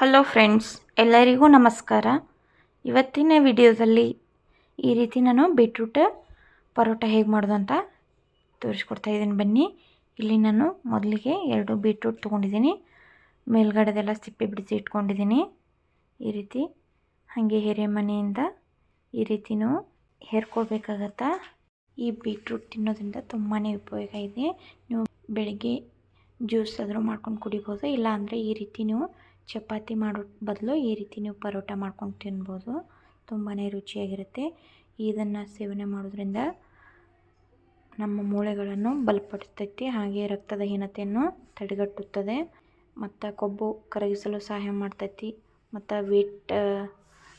Hello friends ಎಲ್ಲರಿಗೂ ನಮಸ್ಕಾರ. ಇವತ್ತಿನ ವಿಡಿಯೋದಲ್ಲಿ ಈ ರೀತಿ ನಾನು ಬೀಟ್ರೂಟ್ ಪರೋಟ ಹೇಗೆ ಮಾಡೋದು ಅಂತ ತೋರಿಸ್ಕೊಡ್ತಾ ಇದ್ದೀನಿ. ಬನ್ನಿ, ಇಲ್ಲಿ ನಾನು ಮೊದಲಿಗೆ ಎರಡು ಬೀಟ್ರೂಟ್ ತೊಗೊಂಡಿದ್ದೀನಿ. ಮೇಲ್ಗಡೆದೆಲ್ಲ ಸಿಪ್ಪೆ ಬಿಡಿಸಿ ಇಟ್ಕೊಂಡಿದ್ದೀನಿ. ಈ ರೀತಿ ಹಾಗೆ ಮನೆಯಿಂದ ಈ ರೀತಿನೂ ಹೇರ್ಕೊಳ್ಬೇಕಾಗತ್ತಾ? ಈ ಬೀಟ್ರೂಟ್ ತಿನ್ನೋದ್ರಿಂದ ತುಂಬಾ ಉಪಯೋಗ ಇದೆ. ನೀವು ಬೆಳಿಗ್ಗೆ ಜ್ಯೂಸ್ ಆದರೂ ಮಾಡ್ಕೊಂಡು ಕುಡಿಬೋದು ಇಲ್ಲ ಅಂದರೆ ಈ ರೀತಿ ನೀವು ಚಪಾತಿ ಮಾಡೋ ಬದಲು ಈ ರೀತಿ ನೀವು ಪರೋಟ ಮಾಡ್ಕೊಂಡು ತಿನ್ಬೋದು. ತುಂಬಾ ರುಚಿಯಾಗಿರುತ್ತೆ. ಇದನ್ನು ಸೇವನೆ ಮಾಡೋದ್ರಿಂದ ನಮ್ಮ ಮೂಳೆಗಳನ್ನು ಬಲಪಡಿಸ್ತೈತಿ. ಹಾಗೆ ರಕ್ತದ ಹೀನತೆಯನ್ನು ತಡೆಗಟ್ಟುತ್ತದೆ. ಮತ್ತು ಕೊಬ್ಬು ಕರಗಿಸಲು ಸಹಾಯ ಮಾಡ್ತೈತಿ. ಮತ್ತು ವೇಟ್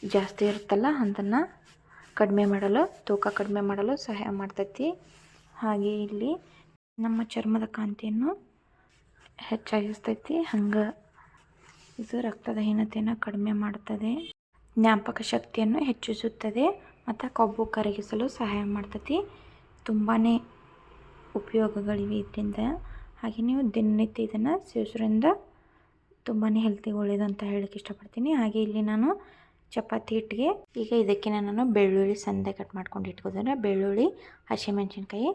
ಜಾಸ್ತಿ ಇರುತ್ತಲ್ಲ, ಅದನ್ನು ಕಡಿಮೆ ಮಾಡಲು, ತೂಕ ಕಡಿಮೆ ಮಾಡಲು ಸಹಾಯ ಮಾಡ್ತೈತಿ. ಹಾಗೆ ಇಲ್ಲಿ ನಮ್ಮ ಚರ್ಮದ ಕಾಂತಿಯನ್ನು ಹೆಚ್ಚಾಗಿಸ್ತೈತಿ. ಹಂಗೆ ಇದು ರಕ್ತದ ಹೀನತೆಯನ್ನು ಕಡಿಮೆ ಮಾಡುತ್ತದೆ. ಜ್ಞಾಪಕ ಶಕ್ತಿಯನ್ನು ಹೆಚ್ಚಿಸುತ್ತದೆ ಮತ್ತು ಕೊಬ್ಬು ಕರಗಿಸಲು ಸಹಾಯ ಮಾಡ್ತತಿ ತುಂಬಾ ಉಪಯೋಗಗಳಿವೆ ಇದರಿಂದ. ಹಾಗೆ ನೀವು ದಿನನಿತ್ಯ ಇದನ್ನು ಸೇವಿಸೋದ್ರಿಂದ ತುಂಬಾ ಹೆಲ್ತಿಗೆ ಒಳ್ಳೆಯದು ಅಂತ ಹೇಳಕ್ಕೆ ಇಷ್ಟಪಡ್ತೀನಿ. ಹಾಗೆ ಇಲ್ಲಿ ನಾನು ಚಪಾತಿ ಹಿಟ್ಟಿಗೆ ಈಗ ಇದಕ್ಕೆ ನಾನು ಬೆಳ್ಳುಳ್ಳಿ ಸಂದೆ ಕಟ್ ಮಾಡ್ಕೊಂಡು ಇಟ್ಕೋದ್ರೆ ಬೆಳ್ಳುಳ್ಳಿ, ಹಸಿಮೆಣಸಿನ್ಕಾಯಿ,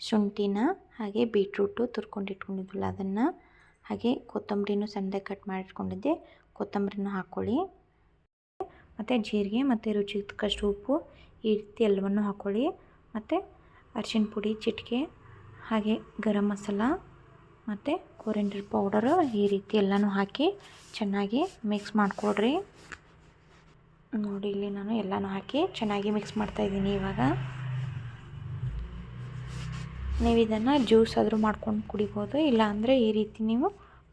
ಶುಂಠಿನ ಹಾಗೆ ಬೀಟ್ರೂಟು ತುರ್ಕೊಂಡು ಇಟ್ಕೊಂಡಿದ್ವಲ್ಲ ಅದನ್ನು ಹಾಗೆ ಕೊತ್ತಂಬರಿನೂ ಸಣ್ಣದಾಗಿ ಕಟ್ ಮಾಡಿಟ್ಕೊಂಡಿದ್ದೆ. ಕೊತ್ತಂಬರಿನೂ ಹಾಕ್ಕೊಳ್ಳಿ ಮತ್ತು ಜೀರಿಗೆ ಮತ್ತು ರುಚಿಗೆ ತಕ್ಕಷ್ಟು ಉಪ್ಪು, ಈ ರೀತಿ ಎಲ್ಲವನ್ನು ಹಾಕ್ಕೊಳ್ಳಿ ಮತ್ತು ಅರ್ಶಿನ ಪುಡಿ, ಚಿಟಿಕೆ, ಹಾಗೆ ಗರಂ ಮಸಾಲ, ಮತ್ತು ಕೊರಿಂಡರ್ ಪೌಡರು ಈ ರೀತಿ ಎಲ್ಲನೂ ಹಾಕಿ ಚೆನ್ನಾಗಿ ಮಿಕ್ಸ್ ಮಾಡಿಕೊಡ್ರಿ. ನೋಡಿ ಇಲ್ಲಿ ನಾನು ಎಲ್ಲನೂ ಹಾಕಿ ಚೆನ್ನಾಗಿ ಮಿಕ್ಸ್ ಮಾಡ್ತಾಯಿದ್ದೀನಿ ಇವಾಗ. ನೀವು ಇದನ್ನು ಜ್ಯೂಸ್ ಆದರೂ ಮಾಡ್ಕೊಂಡು ಕುಡಿಬೋದು, ಇಲ್ಲಾಂದರೆ ಈ ರೀತಿ ನೀವು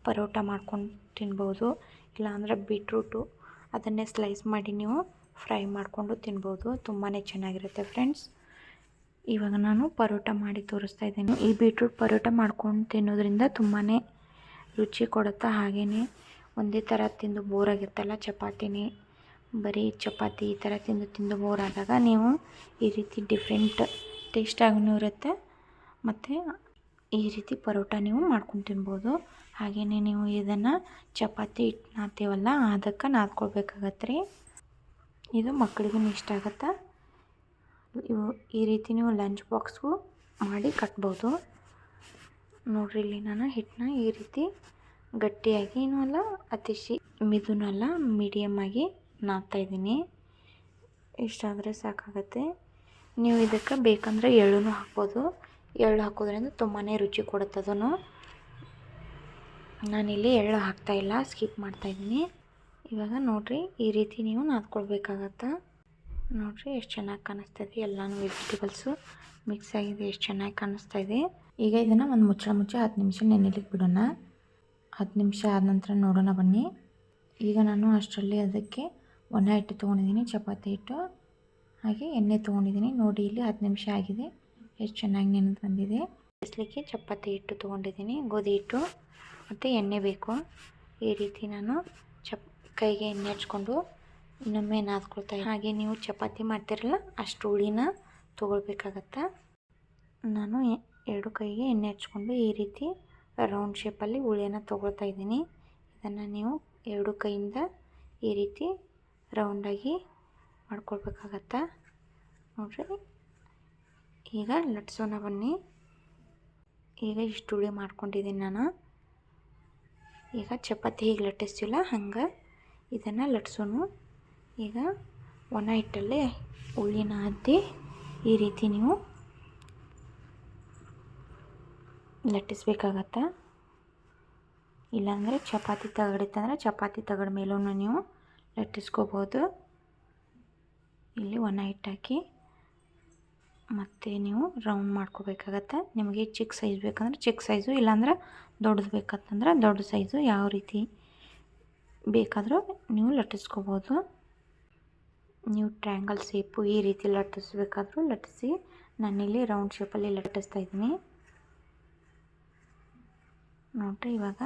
ಪರೋಟ ಮಾಡ್ಕೊಂಡು ತಿನ್ಬೋದು, ಇಲ್ಲಾಂದರೆ ಬೀಟ್ರೂಟು ಅದನ್ನೇ ಸ್ಲೈಸ್ ಮಾಡಿ ನೀವು ಫ್ರೈ ಮಾಡಿಕೊಂಡು ತಿನ್ಬೋದು. ತುಂಬಾ ಚೆನ್ನಾಗಿರುತ್ತೆ ಫ್ರೆಂಡ್ಸ್. ಇವಾಗ ನಾನು ಪರೋಟ ಮಾಡಿ ತೋರಿಸ್ತಾ ಇದ್ದೀನಿ. ಈ ಬೀಟ್ರೂಟ್ ಪರೋಟ ಮಾಡ್ಕೊಂಡು ತಿನ್ನೋದ್ರಿಂದ ತುಂಬಾ ರುಚಿ ಕೊಡುತ್ತಾ ಹಾಗೆಯೇ ಒಂದೇ ಥರ ತಿಂದು ಬೋರ್ ಆಗಿರ್ತಲ್ಲ ಚಪಾತಿನೇ. ಬರೀ ಚಪಾತಿ ಈ ಥರ ತಿಂದು ತಿಂದು ಬೋರ್ ಆದಾಗ ನೀವು ಈ ರೀತಿ ಡಿಫ್ರೆಂಟ್ ಟೇಸ್ಟಾಗೂ ಇರುತ್ತೆ. ಮತ್ತು ಈ ರೀತಿ ಪರೋಟ ನೀವು ಮಾಡ್ಕೊಂಡು ತಿನ್ಬೋದು. ಹಾಗೆಯೇ ನೀವು ಇದನ್ನು ಚಪಾತಿ ಹಿಟ್ಟು ನಾದ್ತೀವಲ್ಲ ಅದಕ್ಕೆ ನಾದ್ಕೊಳ್ಬೇಕಾಗತ್ತೆ ರೀ ಇದು ಮಕ್ಕಳಿಗೂ ಇಷ್ಟ ಆಗತ್ತೆ? ಇವು ಈ ರೀತಿ ನೀವು ಲಂಚ್ ಬಾಕ್ಸ್ಗೂ ಮಾಡಿ ಕಟ್ಬೋದು. ನೋಡಿರಿ, ಇಲ್ಲಿ ನಾನು ಹಿಟ್ಟನ್ನ ಈ ರೀತಿ ಗಟ್ಟಿಯಾಗಿ ಏನೂ ಅಲ್ಲ ಅತಿಶಿ ಮಿದುನಲ್ಲ ಮೀಡಿಯಮ್ಮಾಗಿ ನಾದ್ತಾಯಿದ್ದೀನಿ ಇಷ್ಟಾದರೆ ಸಾಕಾಗತ್ತೆ. ನೀವು ಇದಕ್ಕೆ ಬೇಕಂದರೆ ಎಳ್ಳು ಹಾಕ್ಬೋದು. ಎಳ್ಳು ಹಾಕೋದ್ರಿಂದ ತುಂಬಾ ರುಚಿ ಕೊಡುತ್ತೆ ಅದನ್ನು. ನಾನಿಲ್ಲಿ ಎಳ್ಳು ಹಾಕ್ತಾಯಿಲ್ಲ ಸ್ಕಿಪ್ ಮಾಡ್ತಾಯಿದ್ದೀನಿ ಇವಾಗ ನೋಡಿರಿ, ಈ ರೀತಿ ನೀವು ನಾದ್ಕೊಳ್ಬೇಕಾಗತ್ತೆ? ನೋಡಿರಿ, ಎಷ್ಟು ಚೆನ್ನಾಗಿ ಕಾಣಿಸ್ತಾಯಿದೆ ಎಲ್ಲನೂ ವೆಜಿಟೇಬಲ್ಸು ಮಿಕ್ಸ್ ಆಗಿದೆ, ಎಷ್ಟು ಚೆನ್ನಾಗಿ ಕಾಣಿಸ್ತಾ ಇದೆ. ಈಗ ಇದನ್ನು ಒಂದು ಮುಚ್ಚಳ ಮುಚ್ಚಿ ಹತ್ತು ನಿಮಿಷ ನೆನೆಲಿಕ್ಕೆ ಬಿಡೋಣ. ಹತ್ತು ನಿಮಿಷ ಆದ ನಂತರ ನೋಡೋಣ ಬನ್ನಿ. ಈಗ ನಾನು ಅಷ್ಟರಲ್ಲಿ ಅದಕ್ಕೆ ಒಣ ಹಿಟ್ಟು ತೊಗೊಂಡಿದ್ದೀನಿ, ಚಪಾತಿ ಹಿಟ್ಟು. ಹಾಗೆ ಎಣ್ಣೆ ತೊಗೊಂಡಿದ್ದೀನಿ. ನೋಡಿ, ಇಲ್ಲಿ ಹತ್ತು ನಿಮಿಷ ಆಗಿದೆ. ಎಷ್ಟು ಚೆನ್ನಾಗಿ ನೆನೆದು ಬಂದಿದೆ. ಬೇಯಿಸ್ಲಿಕ್ಕೆ ಚಪಾತಿ ಹಿಟ್ಟು ತೊಗೊಂಡಿದ್ದೀನಿ, ಗೋಧಿ ಹಿಟ್ಟು ಮತ್ತು ಎಣ್ಣೆ ಬೇಕು. ಈ ರೀತಿ ನಾನು ಚಪ್, ಕೈಗೆ ಎಣ್ಣೆ ಹಚ್ಕೊಂಡು ಇನ್ನೊಮ್ಮೆ ನಾದ್ಕೊಳ್ತಾ ಹಾಗೆ ನೀವು ಚಪಾತಿ ಮಾಡ್ತಿರಲ್ಲ, ಅಷ್ಟು ಹುಳಿನ ತೊಗೊಳ್ಬೇಕಾಗತ್ತೆ? ನಾನು ಎರಡು ಕೈಗೆ ಎಣ್ಣೆ ಹಚ್ಕೊಂಡು ಈ ರೀತಿ ರೌಂಡ್ ಶೇಪಲ್ಲಿ ಹುಳಿಯನ್ನು ತೊಗೊಳ್ತಾ ಇದ್ದೀನಿ. ಇದನ್ನು ನೀವು ಎರಡು ಕೈಯಿಂದ ಈ ರೀತಿ ರೌಂಡಾಗಿ ಮಾಡ್ಕೊಳ್ಬೇಕಾಗತ್ತೆ? ನೋಡಿರಿ. ಈಗ ಲಟ್ಸೋಣ ಬನ್ನಿ. ಈಗ ಇಷ್ಟು ಹುಳಿ ಮಾಡ್ಕೊಂಡಿದ್ದೀನಿ ನಾನು. ಈಗ ಚಪಾತಿ ಹೀಗೆ ಲಟ್ಟಿಸ್ತಿಲ್ಲ ಹಂಗೆ ಇದನ್ನು ಲಟ್ಸೋನು ಈಗ ಒಣ ಹಿಟ್ಟಲ್ಲಿ ಹುಳಿನ ಅದ್ದಿ ಈ ರೀತಿ ನೀವು ಲಟ್ಟಿಸ್ಬೇಕಾಗತ್ತೆ? ಇಲ್ಲಾಂದರೆ ಚಪಾತಿ ತಗಡಿತ್ತಂದ್ರೆ ಚಪಾತಿ ತಗಡ ಮೇಲೂ ನೀವು ಲಟ್ಟಿಸ್ಕೋಬೋದು. ಇಲ್ಲಿ ಒಣ ಹಿಟ್ಟು ಹಾಕಿ ಮತ್ತು ನೀವು ರೌಂಡ್ ಮಾಡ್ಕೋಬೇಕಾಗತ್ತೆ. ನಿಮಗೆ ಚಿಕ್ಕ ಸೈಜ್ ಬೇಕಂದ್ರೆ ಚಿಕ್ಕ ಸೈಜು ಇಲ್ಲಾಂದ್ರೆ ದೊಡ್ಡದು ಬೇಕಂತಂದ್ರೆ ದೊಡ್ಡ ಸೈಜು ಯಾವ ರೀತಿ ಬೇಕಾದರೂ ನೀವು ಲಟ್ಟಿಸ್ಕೋಬೋದು. ನೀವು ಟ್ರ್ಯಾಂಗಲ್ ಶೇಪು ಈ ರೀತಿ ಲಟ್ಟಿಸ್ಬೇಕಾದ್ರೂ ಲಟ್ಟಿಸಿ ನಾನಿಲ್ಲಿ ರೌಂಡ್ ಶೇಪಲ್ಲಿ ಲಟ್ಟಿಸ್ತಾ ಇದ್ದೀನಿ. ನೋಡಿರಿ ಇವಾಗ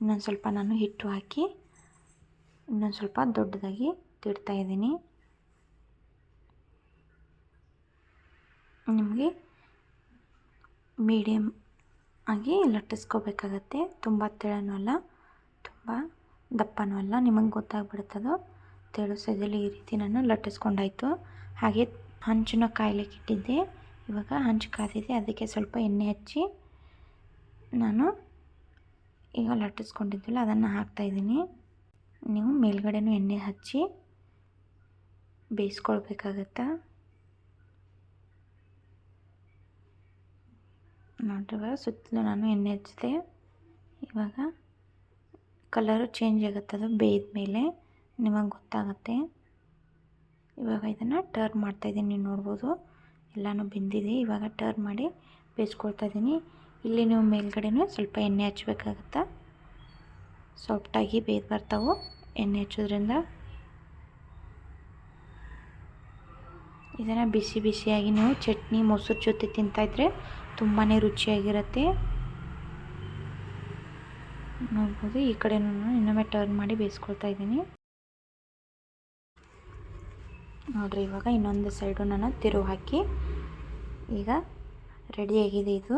ಇನ್ನೊಂದು ಸ್ವಲ್ಪ ನಾನು ಹಿಟ್ಟು ಹಾಕಿ ಇನ್ನೊಂದು ಸ್ವಲ್ಪ ದೊಡ್ಡದಾಗಿ ತಿಡ್ತಾಯಿದ್ದೀನಿ ನಿಮಗೆ ಮೀಡಿಯಮ್ ಆಗಿ ಲಟ್ಟಿಸ್ಕೋಬೇಕಾಗತ್ತೆ. ತುಂಬ ತೆಳನೂ ಅಲ್ಲ, ತುಂಬ ದಪ್ಪನೂ ಅಲ್ಲ. ನಿಮಗೆ ಗೊತ್ತಾಗ್ಬಿಡ್ತದೋ ತೆಳು ಸೈಜಲ್ಲಿ ಈ ರೀತಿ ನಾನು ಲಟ್ಟಿಸ್ಕೊಂಡಾಯ್ತು. ಹಾಗೆ ಹಂಚನ್ನ ಕಾಯ್ಲಿಕ್ಕೆ ಇಟ್ಟಿದ್ದೆ ಇವಾಗ ಹಂಚು ಕಾದಿದೆ. ಅದಕ್ಕೆ ಸ್ವಲ್ಪ ಎಣ್ಣೆ ಹಚ್ಚಿ ನಾನು ಈಗ ಲಟ್ಟಿಸ್ಕೊಂಡಿದ್ವಲ್ಲ ಅದನ್ನು ಹಾಕ್ತಾಯಿದ್ದೀನಿ ನೀವು ಮೇಲ್ಗಡೆನೂ ಎಣ್ಣೆ ಹಚ್ಚಿ ಬೇಯಿಸ್ಕೊಳ್ಬೇಕಾಗತ್ತೆ? ನೋಡ್ರಿ ಸುತ್ತಲೂ ನಾನು ಎಣ್ಣೆ ಹಚ್ಚಿದೆ. ಇವಾಗ ಕಲರು ಚೇಂಜ್ ಆಗುತ್ತೆ ಅದು ಬೇಯ್ದ ಮೇಲೆ. ನಿಮಗೆ ಗೊತ್ತಾಗುತ್ತೆ. ಇವಾಗ ಇದನ್ನು ಟರ್ನ್ ಮಾಡ್ತಾಯಿದ್ದೀನಿ ನೀವು ನೋಡ್ಬೋದು. ಎಲ್ಲನೂ ಬೆಂದಿದೆ. ಇವಾಗ ಟರ್ನ್ ಮಾಡಿ ಬೇಯಿಸ್ಕೊಳ್ತಾ ಇದ್ದೀನಿ. ಇಲ್ಲಿ ನೀವು ಮೇಲ್ಗಡೆನೂ ಸ್ವಲ್ಪ ಎಣ್ಣೆ ಹಚ್ಬೇಕಾಗತ್ತೆ? ಸಾಫ್ಟಾಗಿ ಬೇಯ್ದು ಬರ್ತಾವೆ. ಎಣ್ಣೆ ಹಚ್ಚೋದ್ರಿಂದ ಇದನ್ನು ಬಿಸಿ ಬಿಸಿಯಾಗಿ ನೀವು ಚಟ್ನಿ, ಮೊಸರು ಜೊತೆ ತಿಂತಾಯಿದ್ರೆ ತುಂಬಾ ರುಚಿಯಾಗಿರುತ್ತೆ. ನೋಡ್ಬೋದು, ಈ ಕಡೆ ಇನ್ನೊಮ್ಮೆ ಟರ್ನ್ ಮಾಡಿ ಬೇಯಿಸ್ಕೊಳ್ತಾ ಇದ್ದೀನಿ. ನೋಡಿರಿ, ಇವಾಗ ಇನ್ನೊಂದು ಸೈಡು ನಾನು ತಿರು ಹಾಕಿ, ಈಗ ರೆಡಿಯಾಗಿದೆ ಇದು.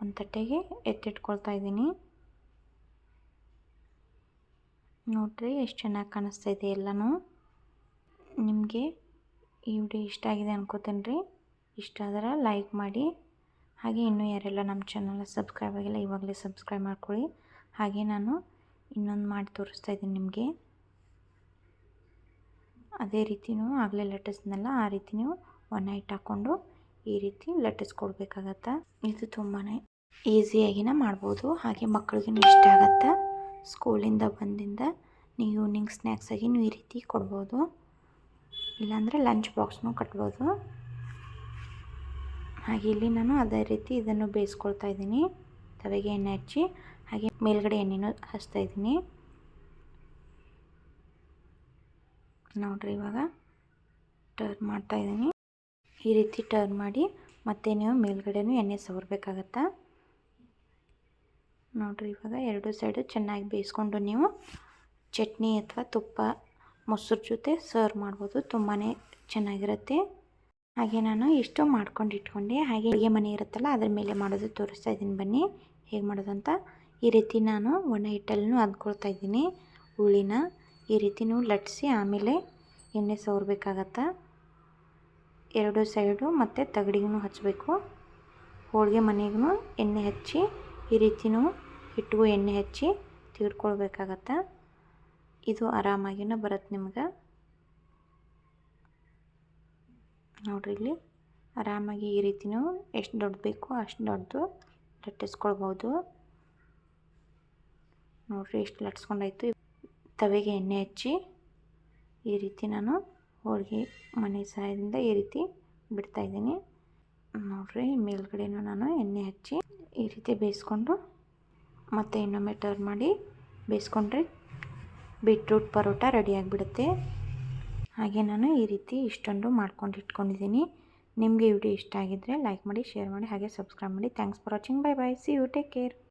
ಒಂದು ತಟ್ಟೆಗೆ ಎತ್ತಿಟ್ಕೊಳ್ತಾ ಇದ್ದೀನಿ. ನೋಡಿರಿ, ಎಷ್ಟು ಚೆನ್ನಾಗಿ ಕಾಣಿಸ್ತಾ ಇದೆ ಎಲ್ಲನೂ. ನಿಮಗೆ ಈ ವಿಡಿಯೋ ಇಷ್ಟ ಆಗಿದೆ ಅನ್ಕೋತೀನಿ ರೀ ಇಷ್ಟ ಆದ್ರೆ ಲೈಕ್ ಮಾಡಿ. ಹಾಗೆ ಇನ್ನೂ ಯಾರೆಲ್ಲ ನಮ್ಮ ಚಾನಲ್ ಸಬ್ಸ್ಕ್ರೈಬ್ ಆಗಿಲ್ಲ, ಇವಾಗಲೇ ಸಬ್ಸ್ಕ್ರೈಬ್ ಮಾಡ್ಕೊಳ್ಳಿ. ಹಾಗೆ ನಾನು ಇನ್ನೊಂದು ಮಾಡಿ ತೋರಿಸ್ತಾ ಇದ್ದೀನಿ ನಿಮಗೆ. ಅದೇ ರೀತಿನೂ ಆಗಲೇ ಲೆಟಸ್ನೆಲ್ಲ ಆ ರೀತಿ ನೀವು ಒನ್ ನೈಟ್ ಹಾಕ್ಕೊಂಡು ಈ ರೀತಿ ಲೆಟಸ್ ಕೊಡಬೇಕಾಗತ್ತೆ? ಇದು ತುಂಬಾ ಈಸಿಯಾಗಿನ ಮಾಡ್ಬೋದು. ಹಾಗೆ ಮಕ್ಕಳಿಗೂ ಇಷ್ಟ ಆಗುತ್ತೆ? ಸ್ಕೂಲಿಂದ ಬಂದಿಂದ ನೀವು ಈವ್ನಿಂಗ್ ಸ್ನ್ಯಾಕ್ಸಾಗಿ ನೀವು ಈ ರೀತಿ ಕೊಡ್ಬೋದು. ಇಲ್ಲಾಂದರೆ ಲಂಚ್ ಬಾಕ್ಸ್ನೂ ಕಟ್ಬೋದು. ಹಾಗೆ ಇಲ್ಲಿ ನಾನು ಅದೇ ರೀತಿ ಇದನ್ನು ಬೇಯಿಸ್ಕೊಳ್ತಾ ಇದ್ದೀನಿ. ತವೆಗೆ ಎಣ್ಣೆ ಹಚ್ಚಿ, ಹಾಗೆ ಮೇಲ್ಗಡೆ ಎಣ್ಣೆನೂ ಹಚ್ತಾ ಇದ್ದೀನಿ. ನೋಡಿರಿ ಇವಾಗ ಟರ್ನ್ ಮಾಡ್ತಾ ಇದ್ದೀನಿ. ಈ ರೀತಿ ಟರ್ನ್ ಮಾಡಿ ಮತ್ತೆ ನೀವು ಮೇಲ್ಗಡೆನೂ ಎಣ್ಣೆ ಸವರ್ಬೇಕಾಗತ್ತಾ? ನೋಡಿರಿ ಇವಾಗ ಎರಡು ಸೈಡು ಚೆನ್ನಾಗಿ ಬೇಯಿಸ್ಕೊಂಡು ನೀವು ಚಟ್ನಿ ಅಥವಾ ತುಪ್ಪ, ಮೊಸರು ಜೊತೆ ಸರ್ವ್ ಮಾಡ್ಬೋದು. ತುಂಬಾ ಚೆನ್ನಾಗಿರುತ್ತೆ. ಹಾಗೆ ನಾನು ಇಷ್ಟು ಮಾಡ್ಕೊಂಡು ಇಟ್ಕೊಂಡೆ ಹಾಗೆ ಅಡುಗೆ ಮನೆ ಇರುತ್ತಲ್ಲ, ಅದ್ರ ಮೇಲೆ ಮಾಡೋದು ತೋರಿಸ್ತಾ ಇದ್ದೀನಿ ಬನ್ನಿ. ಹೇಗೆ ಮಾಡೋದು ಅಂತ? ಈ ರೀತಿ ನಾನು ಒಣ ಹಿಟ್ಟಲ್ಲೂ ಅದ್ಕೊಳ್ತಾ ಇದ್ದೀನಿ. ಹುಳಿನ ಈ ರೀತಿನೂ ನೀವು ಲಟ್ಟಿಸಿ ಆಮೇಲೆ ಎಣ್ಣೆ ಸವರ್ಬೇಕಾಗತ್ತೆ, ಎರಡು ಸೈಡು ಮತ್ತು ತಗಡಿಗೂ ಹಚ್ಚಬೇಕು ಹೋಳಿಗೆ ಮನೆಗೂ ಎಣ್ಣೆ ಹಚ್ಚಿ, ಈ ರೀತಿನೂ ಹಿಟ್ಟಿಗೂ ಎಣ್ಣೆ ಹಚ್ಚಿ ತೀಡ್ಕೊಳ್ಬೇಕಾಗತ್ತೆ ಇದು ಆರಾಮಾಗಿನೂ ಬರುತ್ತೆ ನಿಮ್ಗೆ. ನೋಡಿರಿ ಇಲ್ಲಿ. ಆರಾಮಾಗಿ ಈ ರೀತಿನೂ ಎಷ್ಟು ದೊಡ್ಡ ಬೇಕೋ ಅಷ್ಟು ದೊಡ್ಡದು ಲಟ್ಟಿಸ್ಕೊಳ್ಬೋದು. ನೋಡಿರಿ ಎಷ್ಟು ಲಟ್ಸ್ಕೊಂಡಾಯ್ತು. ತವೆಗೆ ಎಣ್ಣೆ ಹಚ್ಚಿ ಈ ರೀತಿ ನಾನು ಹೋಳಿಗೆ ಮನೆ ಸಹಾಯದಿಂದ ಈ ರೀತಿ ಬಿಡ್ತಾಯಿದ್ದೀನಿ ನೋಡಿರಿ ಮೇಲ್ಗಡೆನೂ ನಾನು ಎಣ್ಣೆ ಹಚ್ಚಿ ಈ ರೀತಿ ಬೇಯಿಸ್ಕೊಂಡು ಮತ್ತೆ ಇನ್ನೊಮ್ಮೆ ಟರ್ನ್ ಮಾಡಿ ಬೇಯಿಸ್ಕೊಂಡ್ರೆ ಬೀಟ್ರೂಟ್ ಪರೋಟ ರೆಡಿಯಾಗಿಬಿಡುತ್ತೆ ಹಾಗೆ ನಾನು ಈ ರೀತಿ ಇಷ್ಟೊಂದು ಮಾಡ್ಕೊಂಡು ಇಟ್ಕೊಂಡಿದ್ದೀನಿ. ನಿಮಗೆ ವಿಡಿಯೋ ಇಷ್ಟ ಆಗಿದ್ದರೆ ಲೈಕ್ ಮಾಡಿ ಶೇರ್ ಮಾಡಿ, ಹಾಗೆ ಸಬ್ಸ್ಕ್ರೈಬ್ ಮಾಡಿ. Thanks for watching bye bye see you take care